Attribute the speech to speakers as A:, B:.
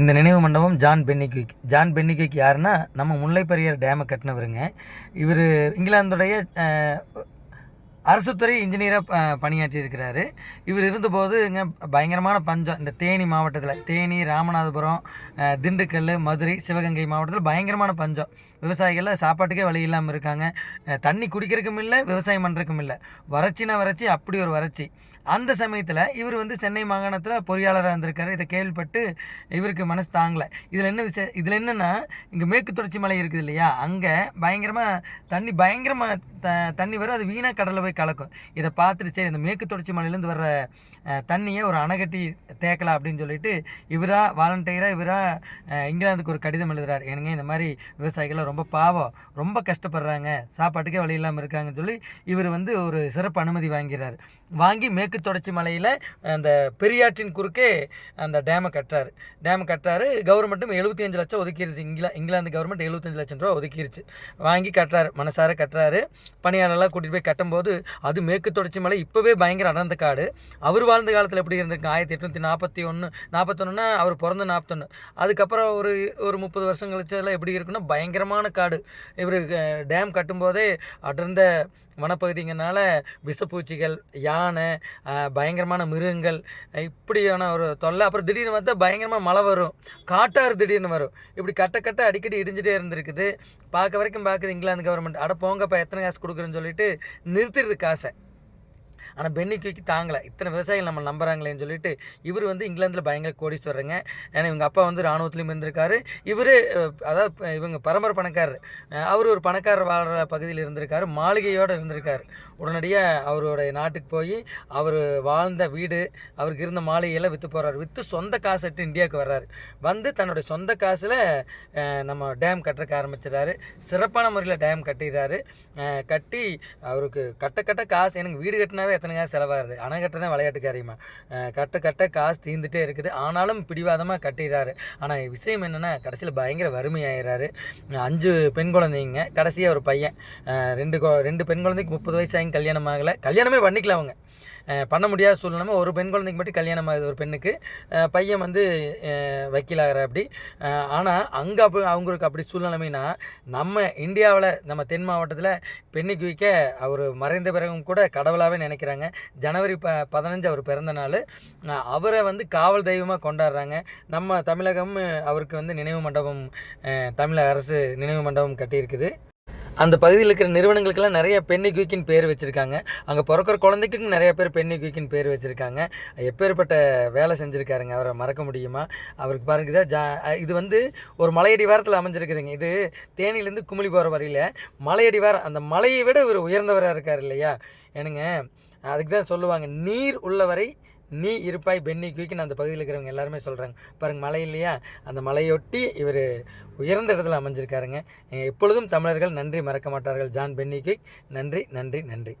A: இந்த நினைவு மண்டபம் ஜான் பென்னிக்விக் ஜான் பென்னிக்விக் யாருன்னா நம்ம முல்லைப்பெரியார் டேமை கட்டினவருங்க. இவர் இங்கிலாந்துடைய அரசுத்துறை இன்ஜினியராக பணியாற்றி இருக்கிறாரு இவர் இருந்தபோது இங்கே பயங்கரமான பஞ்சம். இந்த தேனி மாவட்டத்தில் தேனி ராமநாதபுரம் திண்டுக்கல் மதுரை சிவகங்கை மாவட்டத்தில் பயங்கரமான பஞ்சம். விவசாயிகளில் சாப்பாட்டுக்கே வழி இல்லாமல் இருக்காங்க. தண்ணி குடிக்கிறதுக்கும் இல்லை விவசாயம் பண்ணுறக்கும் இல்லை. வறட்சினா வறட்சி அப்படி ஒரு வறட்சி. அந்த சமயத்தில் இவர் வந்து சென்னை மாகாணத்தில் பொறியாளராக இருந்திருக்காரு. இதை கேள்விப்பட்டு இவருக்கு மனசு தாங்கலை. இதில் என்ன விஷயம் இதில் என்னென்னா இங்கே மேற்கு தொடர்ச்சி மலை இருக்குது இல்லையா? அங்கே பயங்கரமாக தண்ணி பயங்கரமாக த தண்ணி வரும். அது வீணாக கடலில் போய் கலக்கும். இதை பார்த்துட்டு சரி இந்த மேற்கு தொடர்ச்சி மலையிலேருந்து வர்ற தண்ணியை ஒரு அணை கட்டி தேக்கலாம் அப்படின்னு சொல்லிட்டு இவராக வாலண்டியராக இவராக இங்கிலாந்துக்கு ஒரு கடிதம் எழுதுறாரு. ஏனுங்க இந்த மாதிரி விவசாயிகள்லாம் ரொம்ப பாவம் ரொம்ப கஷ்டப்படுறாங்க சாப்பாட்டுக்கே வழி இல்லாமல் இருக்காங்கன்னு சொல்லி இவர் வந்து ஒரு சிறப்பு அனுமதி வாங்கிறார். வாங்கி மேற்கு தொடர்ச்சி மலையில் அந்த பெரியாற்றின் குறுக்கே அந்த டேமை கட்டுறாரு. டேமை கட்டுறாரு. கவர்மெண்ட்டும் எழுபத்தி அஞ்சு லட்சம் ஒதுக்கிருச்சு. இங்கிலா இங்கிலாந்து கவர்மெண்ட் எழுபத்தஞ்சு லட்சம் ரூபா ஒதுக்கிருச்சு. வாங்கி கட்டுறாரு மனசார கட்டுறாரு. பணியாளர்லாம் கூட்டிகிட்டு போய் கட்டும்போது அது மேற்கு தொடர்ச்சி மலை இப்போவே பயங்கர அடர்ந்த காடு. அவர் வாழ்ந்த காலத்தில் எப்படி இருந்திருக்கு? ஆயிரத்தி எட்நூற்றி நாற்பத்தி ஒன்று நாற்பத்தொன்னுனா அவர் பிறந்த நாற்பத்தொன்று அதுக்கப்புறம் ஒரு ஒரு முப்பது வருஷம் கழிச்சதெல்லாம் எப்படி இருக்குன்னா பயங்கரமான காடு. இவர் டேம் கட்டும்போதே அடர்ந்த வனப்பகுதிங்கனால விஷப்பூச்சிகள் யானை பயங்கரமான மிருகங்கள் இப்படியான ஒரு தொல்லை. அப்புறம் திடீர்னு பார்த்தா பயங்கரமாக மழை வரும். காட்டாறு திடீர்னு வரும். இப்படி கட்ட கட்ட அடிக்கடி இடிஞ்சிட்டே இருந்திருக்குது. பார்க்க வரைக்கும் பார்க்குது இங்கிலாந்து கவர்மெண்ட் அட போங்கப்பா எத்தனை காசு கொடுக்குறேன்னு சொல்லிட்டு நிறுத்திடுது காசை. ஆனால் பென்னிக்கு தாங்கலை. இத்தனை விவசாயிகள் நம்ம நம்புறாங்களேன்னு சொல்லிட்டு இவர் வந்து இங்கிலாந்தில் பயங்கர கோடீஸ்வரருங்க. ஏன்னா இவங்க அப்பா வந்து இராணுவத்துலேயும் இருந்திருக்காரு. இவர் அதாவது இவங்க பரம்பரை பணக்காரர். அவர் ஒரு பணக்காரர் வாழ்கிற பகுதியில் இருந்திருக்காரு. மாளிகையோடு இருந்திருக்காரு. உடனடியாக அவருடைய நாட்டுக்கு போய் அவர் வாழ்ந்த வீடு அவருக்கு இருந்த மாளிகையெல்லாம் விற்று போகிறாரு விற்று சொந்த காசு எட்டு இந்தியாவுக்கு வர்றாரு. வந்து தன்னுடைய சொந்த காசில் நம்ம டேம் கட்டுறக்கு ஆரம்பிச்சிடறாரு. சிறப்பான முறையில் டேம் கட்டிடுறாரு. கட்டி அவருக்கு கட்ட கட்ட காசு எனக்கு வீடு கட்டினாவே எத்தனை செலவாகுது. அணை கட்டுறதே விளையாட்டுக்காரியமாக கட்ட கட்ட காசு தீர்ந்துட்டே இருக்குது. ஆனாலும் பிடிவாதமாக கட்டிடுறாரு. ஆனால் விஷயம் என்னென்னா கடைசியில் பயங்கர வறுமையாயிடுறாரு. அஞ்சு பெண் குழந்தைங்க கடைசியாக ஒரு பையன். ரெண்டு ரெண்டு பெண் குழந்தைக்கு முப்பது வயசு ஆகி கல்யாணம் ஆகலை. கல்யாணமே பண்ணிக்கல அவங்க. பண்ண முடியாத சூழ்நிலை ஒரு பெண் குழந்தைக்கு மட்டும் கல்யாணம் ஆகுது ஒரு பெண்ணுக்கு. பையன் வந்து வக்கீலாகிற அப்படி. ஆனால் அங்கே அப்படி அவங்களுக்கு அப்படி சூழ்நிலைமைனா நம்ம இந்தியாவில் நம்ம தென் மாவட்டத்தில் பெண்ணுக்கு வைக்க அவர் மறைந்த பிறகும் கூட கடவுளாகவே நினைக்கிறாங்க ஜனவரி ப பதினஞ்சு அவர் பிறந்த நாள். அவரை வந்து காவல் தெய்வமாக கொண்டாடுறாங்க. நம்ம தமிழகம் அவருக்கு வந்து நினைவு மண்டபம் தமிழக அரசு நினைவு மண்டபம் கட்டியிருக்குது. அந்த பகுதியில் இருக்கிற நிறுவனங்களுக்கெல்லாம் நிறைய பெண்ணி குயிக்கின் பேர் வச்சுருக்காங்க. அங்கே பிறக்கிற குழந்தைக்கும் நிறைய பேர் பெண்ணி குயிக்கின் பேர் வச்சுருக்காங்க. எப்பேற்பட்ட வேலை செஞ்சுருக்காருங்க அவரை மறக்க முடியுமா? அவருக்கு பாருங்க ஜா இது வந்து ஒரு மலையடி வாரத்தில் அமைஞ்சிருக்குதுங்க. இது தேனியிலேருந்து குமிழி போகிற வரையில் மலையடி வாரம் அந்த மலையை விட இவர் உயர்ந்தவராக இருக்கார் இல்லையா? ஏனுங்க அதுக்கு தான் சொல்லுவாங்க நீர் உள்ளவரை நீ இருப்பாய் பென்னி குயிக்குன்னு அந்த பகுதியில் இருக்கிறவங்க எல்லாருமே சொல்கிறாங்க பாருங்க மலை இல்லையா? அந்த மலையொட்டி இவர் உயர்ந்த இடத்துல அமைஞ்சிருக்காருங்க. எப்பொழுதும் தமிழர்கள் நன்றி மறக்க மாட்டார்கள். ஜான் பென்னி குயிக் நன்றி நன்றி நன்றி.